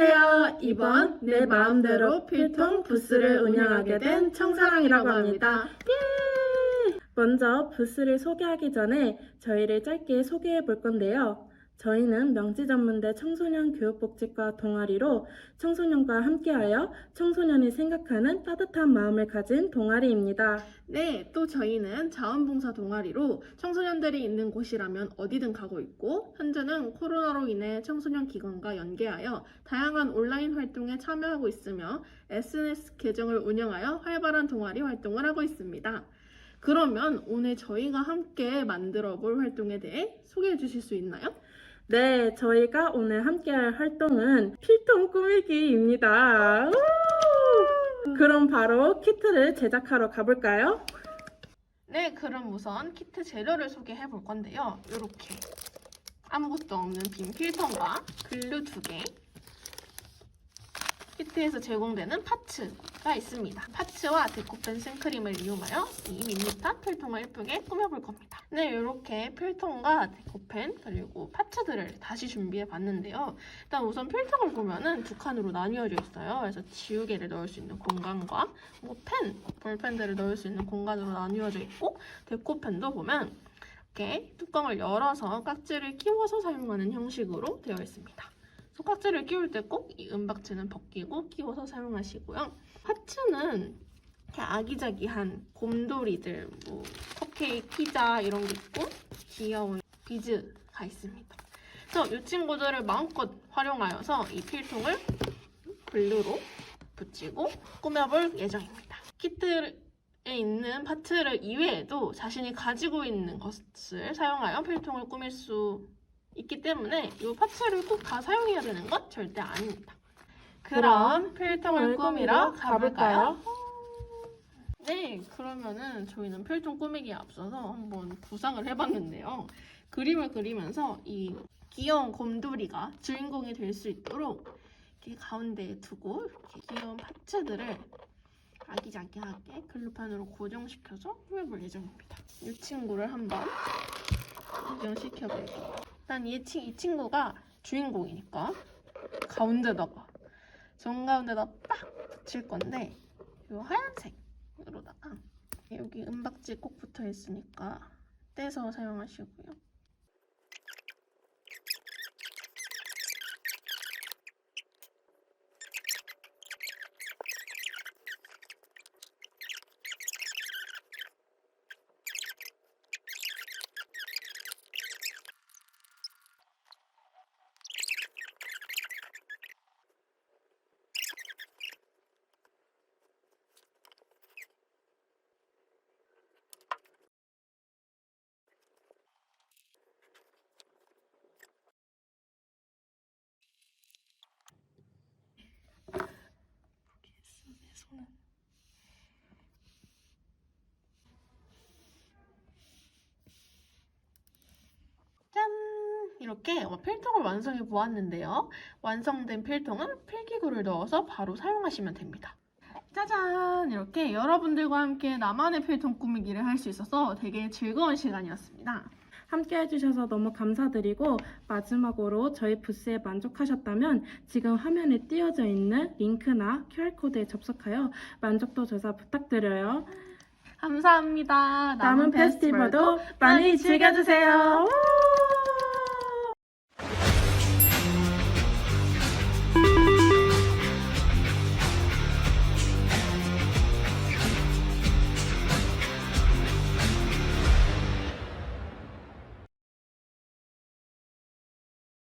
안녕하세요. 이번 내 마음대로 필통 부스를 운영하게 된 청사랑이라고 합니다. 예! 먼저 부스를 소개하기 전에 저희를 짧게 소개해 볼 건데요. 저희는 명지전문대 청소년 교육복지과 동아리로 청소년과 함께하여 청소년이 생각하는 따뜻한 마음을 가진 동아리입니다. 네, 또 저희는 자원봉사 동아리로 청소년들이 있는 곳이라면 어디든 가고 있고, 현재는 코로나로 인해 청소년 기관과 연계하여 다양한 온라인 활동에 참여하고 있으며, SNS 계정을 운영하여 활발한 동아리 활동을 하고 있습니다. 그러면 오늘 저희가 함께 만들어 볼 활동에 대해 소개해 주실 수 있나요? 네, 저희가 오늘 함께할 활동은 필통 꾸미기입니다. 우! 그럼 바로 키트를 제작하러 가볼까요? 네, 그럼 우선 키트 재료를 소개해 볼 건데요. 이렇게 아무것도 없는 빈 필통과 글루 두 개, 키트에서 제공되는 파츠 가 있습니다. 파츠와 데코펜 생크림을 이용하여 이 밋밋한 필통을 예쁘게 꾸며볼 겁니다. 네, 이렇게 필통과 데코펜 그리고 파츠들을 다시 준비해 봤는데요. 일단 우선 필통을 보면은 두 칸으로 나뉘어져 있어요. 그래서 지우개를 넣을 수 있는 공간과 뭐 펜, 볼펜들을 넣을 수 있는 공간으로 나뉘어져 있고 데코펜도 보면 이렇게 뚜껑을 열어서 깍지를 끼워서 사용하는 형식으로 되어 있습니다. 그래서 깍지를 끼울 때 꼭 이 은박지는 벗기고 끼워서 사용하시고요. 파츠는 아기자기한 곰돌이들, 뭐 컵케이크, 피자 이런 게 있고 귀여운 비즈가 있습니다. 그래서 이 친구들을 마음껏 활용하여서 이 필통을 글루로 붙이고 꾸며볼 예정입니다. 키트에 있는 파츠를 이외에도 자신이 가지고 있는 것을 사용하여 필통을 꾸밀 수 있기 때문에 이 파츠를 꼭 다 사용해야 되는 건 절대 아닙니다. 그럼 필통을 꾸미러 가볼까요? 네, 그러면은 저희는 필통 꾸미기에 앞서서 한번 구상을 해봤는데요. 그림을 그리면서 이 귀여운 곰돌이가 주인공이 될 수 있도록 이렇게 가운데에 두고 이렇게 귀여운 파츠들을 아기자기하게 글루판으로 고정시켜서 꾸며볼 예정입니다. 이 친구를 한번 고정시켜볼게요. 일단 이, 친, 이 친구가 주인공이니까 가운데다가 정가운데다 빡 붙일 건데 이 하얀색으로다가 여기 은박지 꼭 붙어 있으니까 떼서 사용하시고요. 이렇게 어, 필통을 완성해 보았는데요. 완성된 필통은 필기구를 넣어서 바로 사용하시면 됩니다. 짜잔! 이렇게 여러분들과 함께 나만의 필통 꾸미기를 할 수 있어서 되게 즐거운 시간이었습니다. 함께 해주셔서 너무 감사드리고 마지막으로 저희 부스에 만족하셨다면 지금 화면에 띄어져 있는 링크나 QR코드에 접속하여 만족도 조사 부탁드려요. 감사합니다. 남은 페스티벌도 많이 즐겨주세요. 우!